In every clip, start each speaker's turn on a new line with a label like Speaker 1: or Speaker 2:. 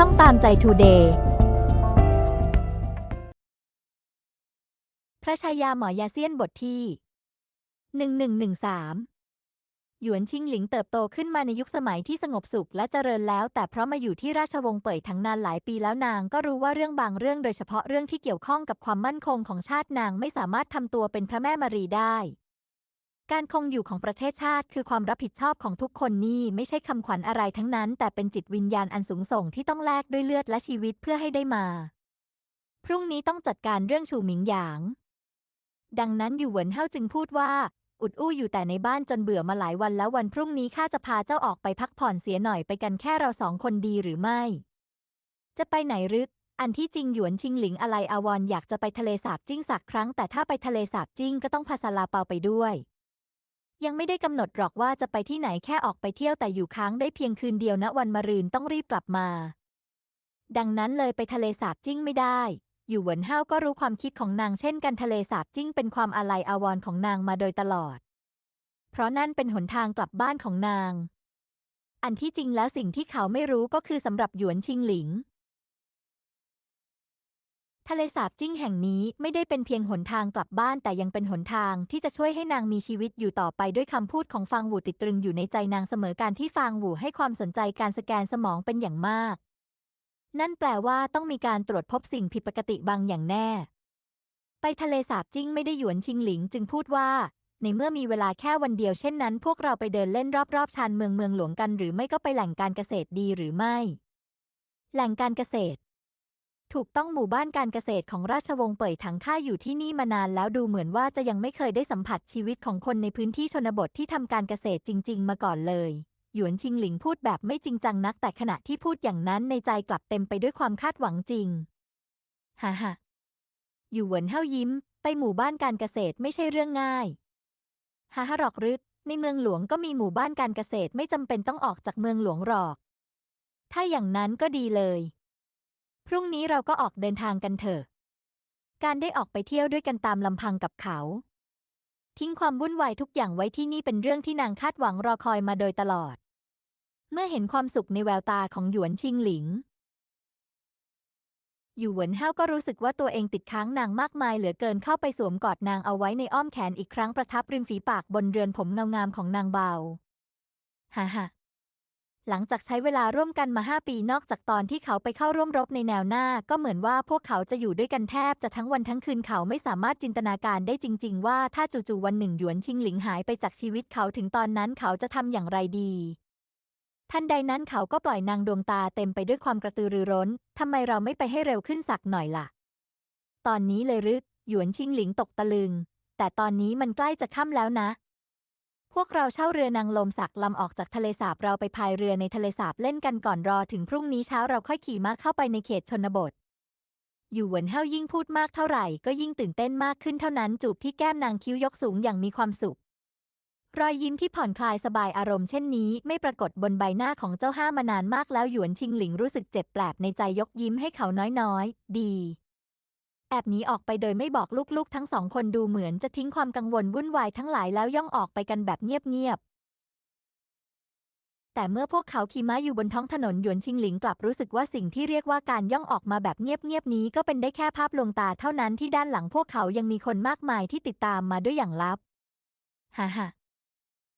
Speaker 1: ช่องตามใจทูเดย์พระชายาหมอยาเซียนบทที่ 1113 หยวนชิงหลิงเติบโตขึ้นมาในยุคสมัยที่สงบสุขและเจริญแล้ว แต่เพราะมาอยู่ที่ราชวงศ์เป่ยทั้งนานหลายปีแล้วนางก็รู้ว่าเรื่องบางเรื่องโดยเฉพาะเรื่องที่เกี่ยวข้องกับความมั่นคงของชาตินางไม่สามารถทำตัวเป็นพระแม่มารีได้ การคงอยู่ของประเทศชาติ คือความรับผิดชอบของทุกคนนี่ไม่ใช่คำขวัญอะไรทั้งนั้น แต่เป็นจิตวิญญาณอันสูงส่งที่ต้องแลกด้วยเลือดและชีวิตเพื่อให้ได้มา พรุ่งนี้ต้องจัดการเรื่องชูหมิงหยาง ดังนั้นอยู่เหวินเฮาจึงพูดว่า อุดอู้อยู่แต่ในบ้านจนเบื่อมาหลายวันแล้ววันพรุ่งนี้ข้าจะพาเจ้าออกไปพักผ่อนเสียหน่อยไปกันแค่เราสองคนดีหรือไม่ จะไปไหนรืออันที่จริงหยวนชิงหลิงอะไรอาวรณ์อยากจะไปทะเลสาบจิ้งสักครั้ง แต่ถ้าไปทะเลสาบจิ้งก็ต้องพาซาลาเปาไปด้วย ยังไม่ได้กำหนดหรอกว่าจะไปที่ไหนแค่ออกไปเที่ยวแต่อยู่ค้างได้เพียงคืนเดียวณวันมะรืนต้องรีบกลับมา ดังนั้นเลยไปทะเลสาบจิ้งไม่ได้ อยู่หวนเฮาก็รู้ความคิดของนางเช่นกันทะเลสาบจิ้งเป็นความอาลัยอาวรณ์ของนางมาโดยตลอด เพราะนั่นเป็นหนทางกลับบ้านของนาง อันที่จริงแล้วสิ่งที่เขาไม่รู้ก็คือสำหรับหยวนชิงหลิง ทะเลสาบจิ้งแห่งนี้ไม่ได้เป็นเพียงหนทางกลับบ้านแต่ยังเป็นหนทางที่จะช่วยให้นางมีชีวิตอยู่ต่อไปด้วยคำพูดของฟางหวูติดตรึงอยู่ในใจนางเสมอการที่ฟางหวูให้ความสนใจการสแกนสมองเป็นอย่างมาก นั่นแปลว่าต้องมีการตรวจพบสิ่งผิดปกติบางอย่างแน่ ไปทะเลสาบจิ้งไม่ได้หยวนชิงหลิงจึงพูดว่า ในเมื่อมีเวลาแค่วันเดียวเช่นนั้น พวกเราไปเดินเล่นรอบๆชานเมืองเมืองหลวงกัน หรือไม่ก็ไปแหล่งการเกษตรดีหรือไม่ แหล่งการเกษตร ถูกต้องหมู่บ้านการเกษตรของราชวงศ์เป่ยถังข้าอยู่ที่นี่มานานแล้วดูเหมือนว่าจะยังไม่เคยได้สัมผัสชีวิตของคนในพื้นที่ชนบทที่ทำการเกษตรจริง ๆ มาก่อนเลย หยวนชิงหลิงพูดแบบไม่จริงจังนัก แต่ขณะที่พูดอย่างนั้นในใจกลับเต็มไปด้วยความคาดหวังจริงฮ่าฮ่าอยู่เหวินเฮายิ้ม ไปหมู่บ้านการเกษตรไม่ใช่เรื่องง่ายฮ่าฮ่าหรอกรึในเมืองหลวงก็มีหมู่บ้านการเกษตรไม่จำเป็นต้องออกจากเมืองหลวงหรอก ถ้าอย่างนั้นก็ดีเลย พรุ่งนี้เราก็ออกเดินทางกันเถอะ การได้ออกไปเที่ยวด้วยกันตามลำพังกับเขา ทิ้งความวุ่นวายทุกอย่างไว้ที่นี่เป็นเรื่องที่นางคาดหวังรอคอยมาโดยตลอด เมื่อเห็นความสุขในแววตาของหยวนชิงหลิงอยู่เหวินเฮาก็รู้สึกว่าตัวเองติดค้างนางมากมายเหลือเกินเข้าไปสวมกอดนางเอาไว้ในอ้อมแขนอีกครั้งประทับริมฝีปากบนเรือนผมเงางามของนางเบา ฮ่าฮ่า หลังจากใช้เวลาร่วมกันมา 5 ปีนอกจากตอนที่เขาไปเข้าร่วมรบในแนวหน้า ก็เหมือนว่าพวกเขาจะอยู่ด้วยกันแทบจะทั้งวันทั้งคืนเขาไม่สามารถจินตนาการได้จริง ๆ ว่าถ้าจู่ๆวันหนึ่งหยวนชิงหลิงหายไปจากชีวิตเขาถึงตอนนั้นเขาจะทำอย่างไรดีทันใดนั้นเขาก็ปล่อยนางดวงตาเต็มไปด้วยความกระตือรือร้น ทำไมเราไม่ไปให้เร็วขึ้นสักหน่อยล่ะ ตอนนี้เลยรึหยวนชิงหลิงตกตะลึง แต่ตอนนี้มันใกล้จะค่ำแล้วนะ พวกเราเช่าเรือนางลมสักลำออกจากทะเลสาบเราไปพายเรือในทะเลสาบเล่นกันก่อนรอถึงพรุ่งนี้เช้าเราค่อยขี่ม้าเข้าไปในเขตชนบท อยู่หวนเฮายิ่งพูดมากเท่าไหร่ก็ยิ่งตื่นเต้นมากขึ้นเท่านั้นจูบที่แก้มนางคิ้วยกสูงอย่างมีความสุข รอยยิ้มที่ผ่อนคลายสบายอารมณ์เช่นนี้ ไม่ปรากฏบนใบหน้าของเจ้าห้ามานานมากแล้วหยวนชิงหลิงรู้สึกเจ็บแปลบในใจยกยิ้มให้เขาน้อยๆ ดี แอบหนีออกไปโดยไม่บอกลูกๆ ทั้งสองคนดูเหมือนจะทิ้งความกังวลวุ่นวายทั้งหลายแล้วย่องออกไปกันแบบเงียบๆ แต่เมื่อพวกเขาขี่ม้าอยู่บนท้องถนนหยวนชิงหลิงกลับรู้สึกว่าสิ่งที่เรียกว่าการย่องออกมาแบบเงียบๆนี้ก็เป็นได้แค่ภาพลวงตาเท่านั้นที่ด้านหลังพวกเขายังมีคนมากมายที่ติดตามมาด้วยอย่างลับ ฮ่าฮ่า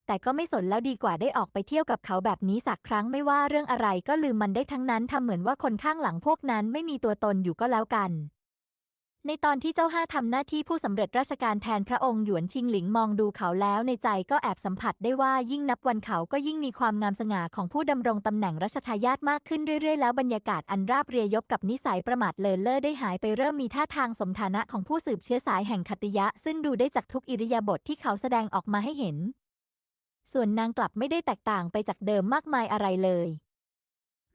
Speaker 1: แต่ก็ไม่สนแล้วดีกว่าได้ออกไปเที่ยวกับเขาแบบนี้สักครั้งไม่ว่าเรื่องอะไรก็ลืมมันได้ทั้งนั้นทำเหมือนว่าคนข้างหลังพวกนั้นไม่มีตัวตนอยู่ก็แล้วกัน ในตอนที่เจ้าห้าทำหน้าที่ผู้สำเร็จราชการแทนพระองค์หยวนชิงหลิงมองดูเขาแล้วในใจก็แอบสัมผัสได้ว่ายิ่งนับวันเขาก็ยิ่งมีความงามสง่าของผู้ดำรงตำแหน่งรัชทายาทมากขึ้นเรื่อยๆ แล้วบรรยากาศอันราบเรียยบกับนิสัยประมาทเลินเล่อได้หายไปเริ่มมีท่าทางสมฐานะของผู้สืบเชื้อสายแห่งคติยะ ซึ่งดูได้จากทุกอิริยาบถทที่เขาแสดงออกมาให้เห็น ส่วนนางกลับไม่ได้แตกต่างไปจากเดิมมากมายอะไรเลย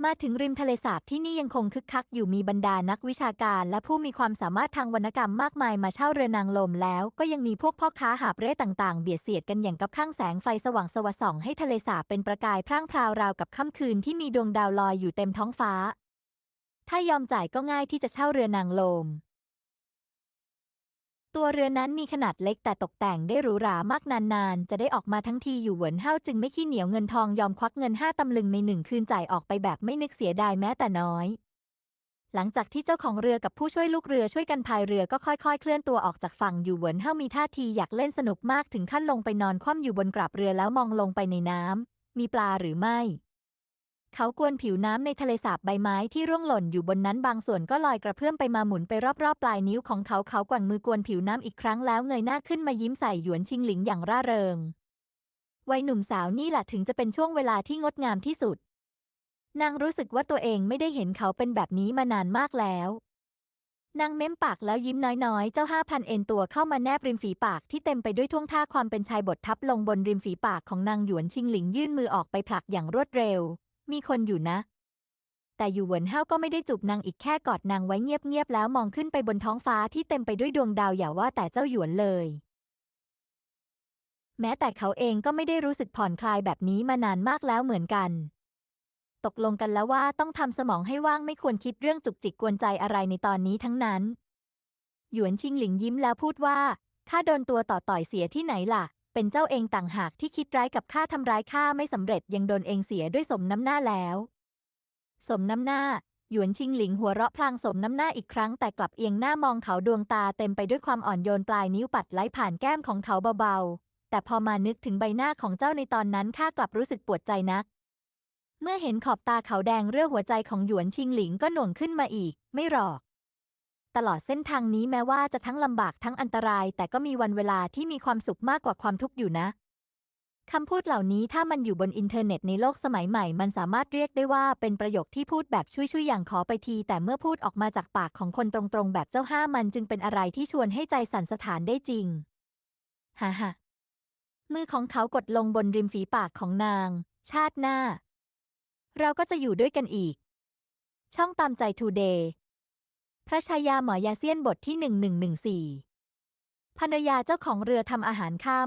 Speaker 1: มาถึงริมทะเลสาบที่นี่ยังคงคึกคักอยู่มีบรรดานักวิชาการและผู้มีความสามารถทางวรรณกรรมมากมายมาเช่าเรือนางลมแล้ว ก็ยังมีพวกพ่อค้าหาบเร่ต่างๆ เบียดเสียดกันอย่างกับข้างแสงไฟสว่างสวส่องให้ทะเลสาบเป็นประกายพร่างพราวราวกับค่ำคืนที่มีดวงดาวลอยอยู่เต็มท้องฟ้า ถ้ายอมจ่ายก็ง่ายที่จะเช่าเรือนางลม ตัวเรือนั้นมีขนาดเล็กแต่ตกแต่งได้หรูหรามากนานๆ จะได้ออกมาทั้งทีอยู่เหวินเฮาจึงไม่ขี้เหนียวเงินทองยอมควักเงินห้าตำลึงในหนึ่งคืนจ่ายออกไปแบบไม่นึกเสียดายแม้แต่น้อย หลังจากที่เจ้าของเรือกับผู้ช่วยลูกเรือช่วยกันพายเรือก็ค่อยๆ เคลื่อนตัวออกจากฝั่งอยู่เหวินเฮามีท่าทีอยากเล่นสนุกมากถึงขั้นลงไปนอนคว่ำอยู่บนกราบเรือแล้วมองลงไปในน้ำมีปลาหรือไม่ เขากวนผิวน้ำในทะเลสาบใบไม้ที่ร่วงหล่นอยู่บนนั้นบางส่วนก็ลอยกระเพื่อมไปมาหมุนไปรอบๆปลายนิ้วของเขาเขากว่งมือกวนผิวน้ำอีกครั้งแล้วเงยหน้าขึ้นมายิ้มใส่หยวนชิงหลิงอย่างร่าเริง วัยหนุ่มสาวนี่แหละถึงจะเป็นช่วงเวลาที่งดงามที่สุด นางรู้สึกว่าตัวเองไม่ได้เห็นเขาเป็นแบบนี้มานานมากแล้วนางเม้มปากแล้วยิ้มน้อยๆ เจ้าห้าพันเอ็นตัวเข้ามาแนบริมฝีปากที่เต็มไปด้วยท่วงท่าความเป็นชายบททับลงบนริมฝีปากของนางหยวนชิงหลิงยื่นมือออกไปผลักอย่างรวดเร็ว มีคนอยู่นะ แต่อยู่หวนเฮาก็ไม่ได้จูบนางอีกแค่กอดนางไว้เงียบๆแล้วมองขึ้นไปบนท้องฟ้าที่เต็มไปด้วยดวงดาวอย่าว่าแต่เจ้าหยวนเลย แม้แต่เขาเองก็ไม่ได้รู้สึกผ่อนคลายแบบนี้มานานมากแล้วเหมือนกัน ตกลงกันแล้วว่าต้องทำสมองให้ว่างไม่ควรคิดเรื่องจุกจิกกวนใจอะไรในตอนนี้ทั้งนั้น หยวนชิงหลิงยิ้มแล้วพูดว่าข้าโดนตัวต่อต่อยเสียที่ไหนล่ะ เป็นเจ้าเองต่างหากที่คิดร้ายกับข้าทำร้ายข้าไม่สำเร็จยังโดนเองเสียด้วยสมน้ำหน้าแล้ว สมน้ำหน้า หยวนชิงหลิงหัวเราะพลางสมน้ำหน้าอีกครั้งแต่กลับเอียงหน้ามองเขาดวงตาเต็มไปด้วยความอ่อนโยนปลายนิ้วปัดไล่ผ่านแก้มของเขาเบาๆ แต่พอมานึกถึงใบหน้าของเจ้าในตอนนั้นข้ากลับรู้สึกปวดใจนัก เมื่อเห็นขอบตาเขาแดงเรื่อหัวใจของหยวนชิงหลิงก็หน่วงขึ้นมาอีก ไม่หรอก ตลอดเส้นทางนี้แม้ว่าจะทั้งลำบากทั้งอันตราย แต่ก็มีวันเวลาที่มีความสุขมากกว่าความทุกข์อยู่นะคำพูดเหล่านี้ถ้ามันอยู่บนอินเทอร์เน็ตในโลกสมัยใหม่ มันสามารถเรียกได้ว่าเป็นประโยคที่พูดแบบช่วยๆอย่างขอไปที แต่เมื่อพูดออกมาจากปากของคนตรงๆ แบบเจ้าห้ามันจึงเป็นอะไรที่ชวนให้ใจสั่นสะท้านได้จริงฮ่าฮ่ามือของเขากดลงบนริมฝีปากของนาง ชาติหน้า เราก็จะอยู่ด้วยกันอีก ช่องตามใจทูเดย์ พระชายาหมอยาเซียนบทที่หนึ่งหนึ่งหนึ่งสี่ภรรยาเจ้าของเรือทำอาหารค่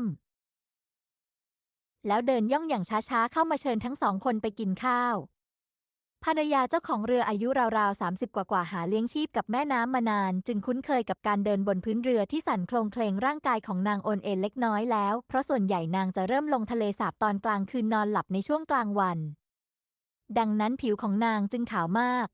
Speaker 1: ำแล้วเดินย่องอย่างช้าๆ เข้ามาเชิญทั้งสองคนไปกินข้าว ภรรยาเจ้าของเรืออายุราวๆ30กว่าๆหาเลี้ยงชีพกับแม่น้ำมานาน จึงคุ้นเคยกับการเดินบนพื้นเรือที่สั่นโคลงเคลงร่างกายของนางโอนเอ็นเล็กน้อยแล้ว เพราะส่วนใหญ่นางจะเริ่มลงทะเลสาบตอนกลางคืนนอนหลับในช่วงกลางวัน ดังนั้นผิวของนางจึงขาวมาก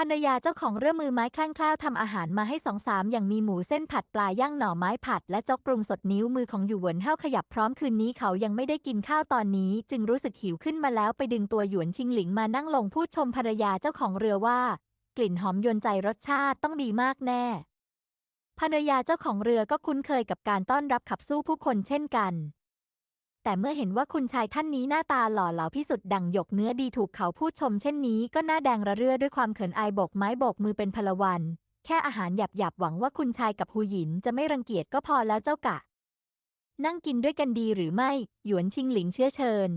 Speaker 1: ภรรยาเจ้าของเรือมือไม้คลั่งคล้าวทำอาหารมาให้สองสามอย่างมีหมูเส้นผัดปลาย่างหน่อไม้ผัด และจกปรุงสดนิ้วมือของหยวนเฮาขยับพร้อมคืนนี้เขายังไม่ได้กินข้าวตอนนี้ จึงรู้สึกหิวขึ้นมาแล้วไปดึงตัวหยวนชิงหลิงมานั่งลงพูดชมภรรยาเจ้าของเรือว่า กลิ่นหอมยวนใจรสชาติต้องดีมากแน่ ภรรยาเจ้าของเรือก็คุ้นเคยกับการต้อนรับขับสู้ผู้คนเช่นกัน แต่เมื่อเห็นว่าคุณชายท่านนี้หน้าตาหล่อเหลาพิสุทธิ์ดังหยกเนื้อดีถูกเขาพูดชมเช่นนี้ก็หน้าแดงระเรื่อด้วยความเขินอายโบกไม้โบกมือเป็นพลวัน แค่อาหารหยาบๆหวังว่าคุณชายกับหูหยินจะไม่รังเกียจก็พอแล้วเจ้ากะ นั่งกินด้วยกันดีหรือไม่ หยวนชิงหลิงเชื้อเชิญ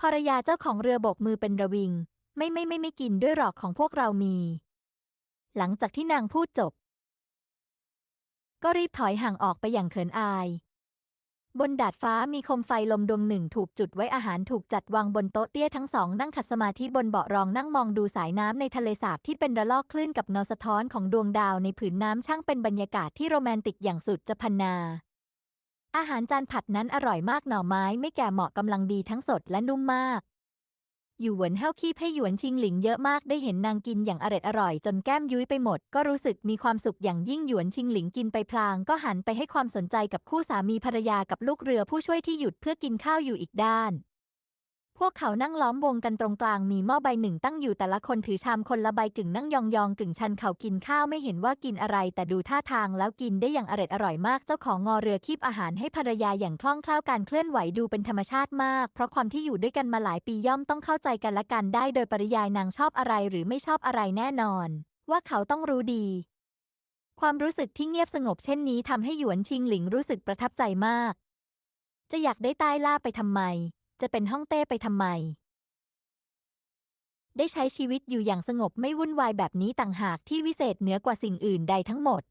Speaker 1: ภรรยาเจ้าของเรือโบกมือเป็นระวิง ไม่ไม่ไม่ไม่กินด้วยหรอกของพวกเรามี หลังจากที่นางพูดจบ ก็รีบถอยห่างออกไปอย่างเขินอาย บนดาดฟ้ามีโคมไฟลมดวงหนึ่งถูกจุดไว้อาหารถูกจัดวางบนโต๊ะเตี้ยทั้งสองนั่งขัดสมาธิบนเบาะรองนั่งมองดูสายน้ำในทะเลสาบที่เป็นระลอกคลื่นกับเงาสะท้อนของดวงดาวในผืนน้ำช่างเป็นบรรยากาศที่โรแมนติกอย่างสุดจะพันนา อาหารจานผัดนั้นอร่อยมากหน่อไม้ไม่แก่เหมาะกำลังดีทั้งสดและนุ่มมาก อยู่เหวินเฮาคีบให้หยวนชิงหลิงเยอะมากได้เห็นนางกินอย่างอร็ดอร่อย จนแก้มยุ้ยไปหมด ก็รู้สึกมีความสุขอย่างยิ่งหยวนชิงหลิงกินไปพลาง ก็หันไปให้ความสนใจกับคู่สามีภรรยากับลูกเรือผู้ช่วยที่หยุดเพื่อกินข้าวอยู่อีกด้าน พวกเขานั่งล้อมวงกันตรงกลางมีหม้อใบหนึ่งตั้งอยู่แต่ละคนถือชามคนละใบกึ่งนั่งยองๆกึ่งชันเขากินข้าวไม่เห็นว่ากินอะไร แต่ดูท่าทางแล้วกินได้อย่างอร็ดอร่อยมากเจ้าของงอเรือคีบอาหารให้ภรรยาอย่างคล่องแคล่วการเคลื่อนไหวดูเป็นธรรมชาติมาก เพราะความที่อยู่ด้วยกันมาหลายปีย่อมต้องเข้าใจกันและกันได้ โดยปริยายนางชอบอะไรหรือไม่ชอบอะไรแน่นอน ว่าเขาต้องรู้ดีความรู้สึกที่เงียบสงบเช่นนี้ทำให้หยวนชิงหลิงรู้สึกประทับใจมาก จะอยากได้ใต้ล่าไปทำไม จะเป็นห้องเต้ไปทำไม ได้ใช้ชีวิตอยู่อย่างสงบไม่วุ่นวายแบบนี้ต่างหากที่วิเศษเหนือกว่าสิ่งอื่นใดทั้งหมด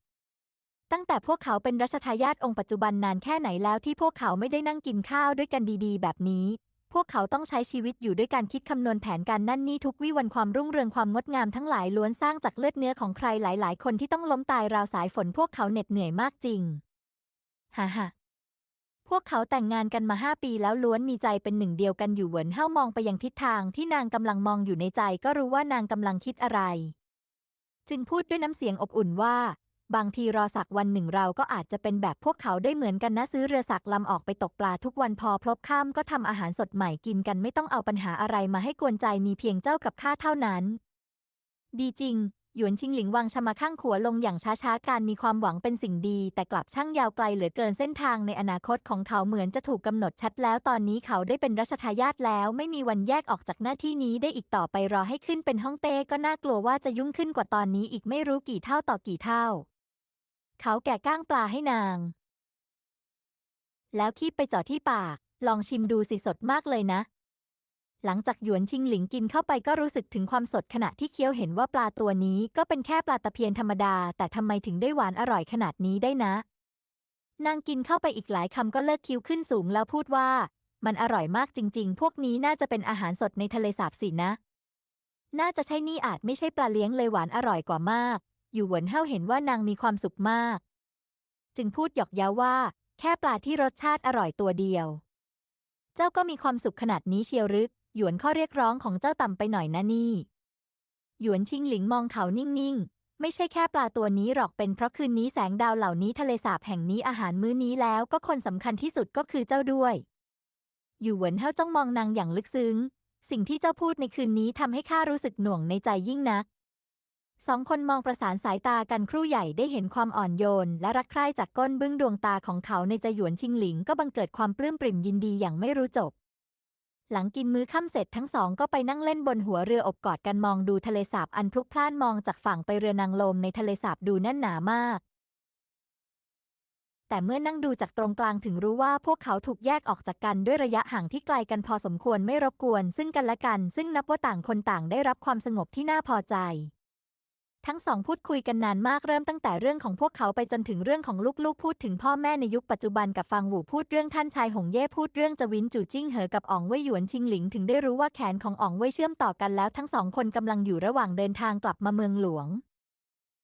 Speaker 1: ตั้งแต่พวกเขาเป็นรัชทายาทองค์ปัจจุบันนานแค่ไหนแล้วที่พวกเขาไม่ได้นั่งกินข้าวด้วยกันดีๆ แบบนี้ พวกเขาต้องใช้ชีวิตอยู่ด้วยการคิดคำนวณแผนการนั่นนี่ทุกวิวันความรุ่งเรืองความงดงามทั้งหลายล้วนสร้างจากเลือดเนื้อของใครหลาย ๆ คนที่ต้องล้มตายราวสายฝนพวกเขาเหน็ดเหนื่อยมากจริงฮ่าฮ่า พวกเขาแต่งงานกันมาห้าปีแล้วล้วนมีใจเป็นหนึ่งเดียวกันอยู่เหวินเฮ้ามองไปยังทิศทางที่นางกำลังมองอยู่ในใจก็รู้ว่านางกำลังคิดอะไร จึงพูดด้วยน้ำเสียงอบอุ่นว่า บางทีรอสักวันหนึ่งเราก็อาจจะเป็นแบบพวกเขาได้เหมือนกันนะซื้อเรือสักลำออกไปตกปลาทุกวันพอพลบค่ำก็ทำอาหารสดใหม่กินกันไม่ต้องเอาปัญหาอะไรมาให้กวนใจมีเพียงเจ้ากับข้าเท่านั้น ดีจริง หยวนชิงหลิงวางชมาข้างขัวลงอย่างช้าๆ การมีความหวังเป็นสิ่งดี แต่กลับช่างยาวไกลเหลือเกินเส้นทางในอนาคตของเขาเหมือนจะถูกกำหนดชัดแล้วตอนนี้เขาได้เป็นรัชทายาทแล้ว ไม่มีวันแยกออกจากหน้าที่นี้ได้อีกต่อไปรอให้ขึ้นเป็นห้องเต้ก็น่ากลัวว่าจะยุ่งขึ้นกว่าตอนนี้อีกไม่รู้กี่เท่าต่อกี่เท่า เขาแก่ก้างปลาให้นาง แล้วคีบไปจ่อที่ปาก ลองชิมดูสิสดมากเลยนะ หลังจากหยวนชิงหลิงกินเข้าไปก็รู้สึกถึงความสดขณะที่เคี้ยวเห็นว่าปลาตัวนี้ก็เป็นแค่ปลาตะเพียนธรรมดา แต่ทำไมถึงได้หวานอร่อยขนาดนี้ได้นะ นางกินเข้าไปอีกหลายคำก็เลิกคิ้วขึ้นสูงแล้วพูดว่า มันอร่อยมากจริง ๆ พวกนี้น่าจะเป็นอาหารสดในทะเลสาบสินะ น่าจะใช่นี่อาจไม่ใช่ปลาเลี้ยงเลยหวานอร่อยกว่ามาก อยู่หวนเฮาเห็นว่านางมีความสุขมาก จึงพูดหยอกเย้าว่า แค่ปลาที่รสชาติอร่อยตัวเดียว เจ้าก็มีความสุขขนาดนี้เชียวรือ หยวนข้อเรียกร้องของเจ้าต่ำไปหน่อยนะนี่ หยวนชิงหลิงมองเขานิ่ง ๆ ไม่ใช่แค่ปลาตัวนี้หรอกเป็นเพราะคืนนี้แสงดาวเหล่านี้ทะเลสาบแห่งนี้อาหารมื้อนี้แล้วก็คนสำคัญที่สุดก็คือเจ้าด้วยอยู่หวนเฮาจ้องมองนางอย่างลึกซึ้ง สิ่งที่เจ้าพูดในคืนนี้ทำให้ข้ารู้สึกหน่วงในใจยิ่งนักสองคนมองประสานสายตากันครู่ใหญ่ได้เห็นความอ่อนโยน และรักใคร่จากก้นบึ้งดวงตาของเขาในใจหยวนชิงหลิงก็บังเกิดความปลื้มปริ่มยินดีอย่างไม่รู้จบ หลังกินมื้อค่ำเสร็จทั้งสองก็ไปนั่งเล่นบนหัวเรืออบกอดกันมองดูทะเลสาบอันพลุกพล่านมองจากฝั่งไปเรือนางลมในทะเลสาบดูแน่นหนามาก แต่เมื่อนั่งดูจากตรงกลางถึงรู้ว่าพวกเขาถูกแยกออกจากกันด้วยระยะห่างที่ไกลกันพอสมควรไม่รบกวน ซึ่งกันและกัน ซึ่งนับว่าต่างคนต่างได้รับความสงบที่น่าพอใจ ทั้งสองพูดคุยกันนานมากเริ่มตั้งแต่เรื่องของพวกเขาไปจนถึงเรื่องของลูกๆ พูดถึงพ่อแม่ในยุคปัจจุบันกับฟังหวูพูดเรื่องท่านชายหงเย่พูดเรื่องจวินจู่จิ้งเหอกับอ๋องเว่ยหยวนชิงหลิงถึงได้รู้ว่าแขนของอ๋องเว่ยเชื่อมต่อกันแล้วทั้งสองคนกำลังอยู่ระหว่างเดินทางกลับมาเมืองหลวง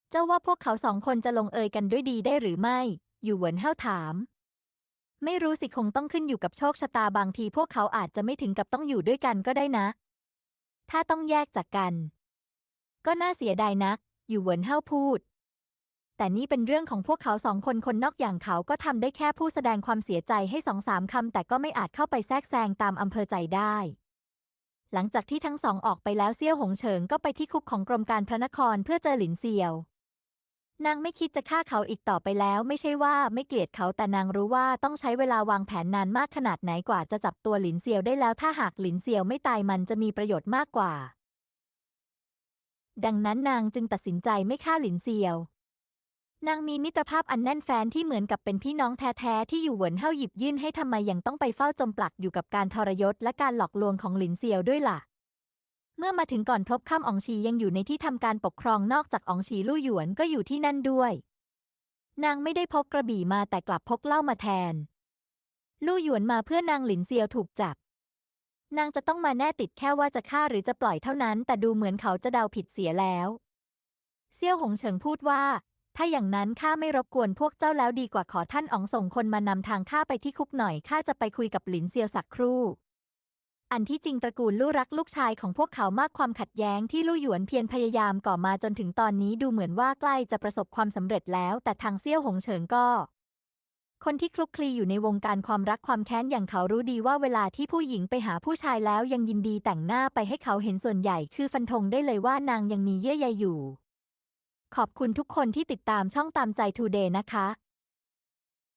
Speaker 1: เจ้าว่าพวกเขาสองคนจะลงเอยกันด้วยดีได้หรือไม่ อยู่เหวินเฮาถาม ไม่รู้สิคงต้องขึ้นอยู่กับโชคชะตาบางทีพวกเขาอาจจะไม่ถึงกับต้องอยู่ด้วยกันก็ได้นะ ถ้าต้องแยกจากกัน ก็น่าเสียดายนัก อยู่เหวินเฮาพูด แต่นี่เป็นเรื่องของพวกเขาสองคนคนนอกอย่างเขาก็ทำได้แค่ผู้แสดงความเสียใจให้สองสามคำแต่ก็ไม่อาจเข้าไปแทรกแซงตามอำเภอใจได้ หลังจากที่ทั้งสองออกไปแล้วเซี่ยวหงเฉิงก็ไปที่คุกของกรมการพระนครเพื่อเจอหลินเซียวนางไม่คิดจะฆ่าเขาอีกต่อไปแล้ว ไม่ใช่ว่าไม่เกลียดเขาแต่นางรู้ว่าต้องใช้เวลาวางแผนนานมากขนาดไหนกว่าจะจับตัวหลินเซียวได้แล้วถ้าหากหลินเซียวไม่ตายมันจะมีประโยชน์มากกว่า ดังนั้นนางจึงตัดสินใจไม่ฆ่าหลินเซียว นางมีมิตรภาพอันแน่นแฟ้นที่เหมือนกับเป็นพี่น้องแท้ๆที่อยู่เหวินเฮาหยิบยื่นให้ทำไมยังต้องไปเฝ้าจมปลักอยู่กับการทรยศและการหลอกลวงของหลินเซียวด้วยล่ะ เมื่อมาถึงก่อนพบค่ำอองชียังอยู่ในที่ทำการปกครองนอกจากอองชีลู่หยวนก็อยู่ที่นั่นด้วย นางไม่ได้พกกระบี่มาแต่กลับพกเหล้ามาแทน ลู่หยวนมาเพื่อนางหลินเซียวถูกจับ นางจะต้องมาแน่ติดแค่ว่าจะฆ่าหรือจะปล่อยเท่านั้น แต่ดูเหมือนเขาจะเดาผิดเสียแล้ว เซี่ยวหงเฉิงพูดว่า ถ้าอย่างนั้นข้าไม่รบกวนพวกเจ้าแล้วดีกว่าขอท่านอ๋องส่งคนมานำทางข้าไปที่คุกหน่อยข้าจะไปคุยกับหลินเซียวสักครู่ อันที่จริงตระกูลลู่รักลูกชายของพวกเขามากความขัดแย้งที่ลู่หยวนเพียรพยายามก่อมาจนถึงตอนนี้ดูเหมือนว่าใกล้จะประสบความสำเร็จแล้ว แต่ทางเซี่ยวหงเฉิงก็ คนที่คลุกคลีอยู่ในวงการความรักความแค้นอย่างเขารู้ดีว่าเวลาที่ผู้หญิงไปหาผู้ชายแล้วยังยินดีแต่งหน้าไปให้เขาเห็นส่วนใหญ่ คือฟันธงได้เลยว่านางยังมีเยื่อใยอยู่ ขอบคุณทุกคนที่ติดตามช่องตามใจทูเดย์นะคะ